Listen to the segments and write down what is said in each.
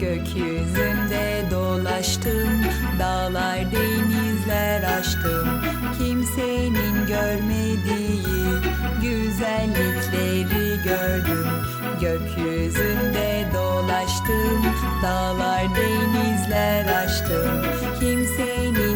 Gökyüzünde dolaştım Dağlar denizler aştım. Kimsenin görmediği Güzellikleri gördüm. Gökyüzünde dolaştım Dağlar denizler aştım. Kimsenin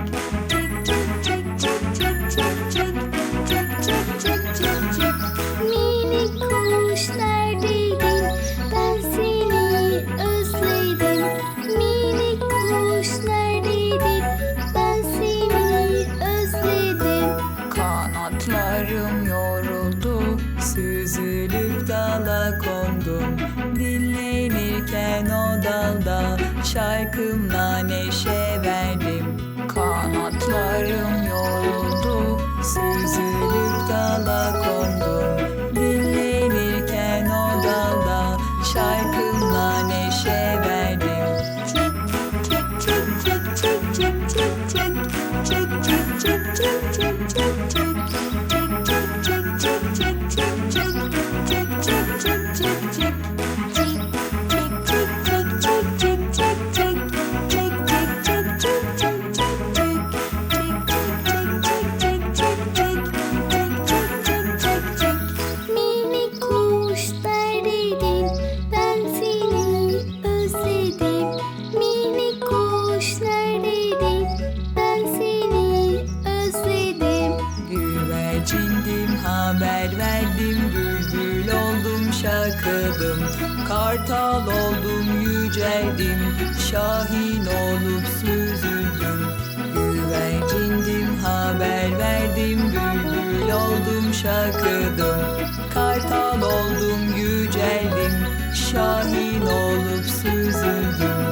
Süzülüp dala kondum Dinlenirken o dalda Şarkımla neşe verdim Kanatlarım yoruldu Süzülüp dala kondum Dinlenirken o dalda Şarkımla neşe verdim Minik Güvercindim haber verdim Bülbül oldum şakıdım Kartal oldum yüceldim Şahin olup süzüldüm Güvercindim haber verdim Bülbül oldum şakıdım Kartal oldum yüceldim Şahin olup süzüldüm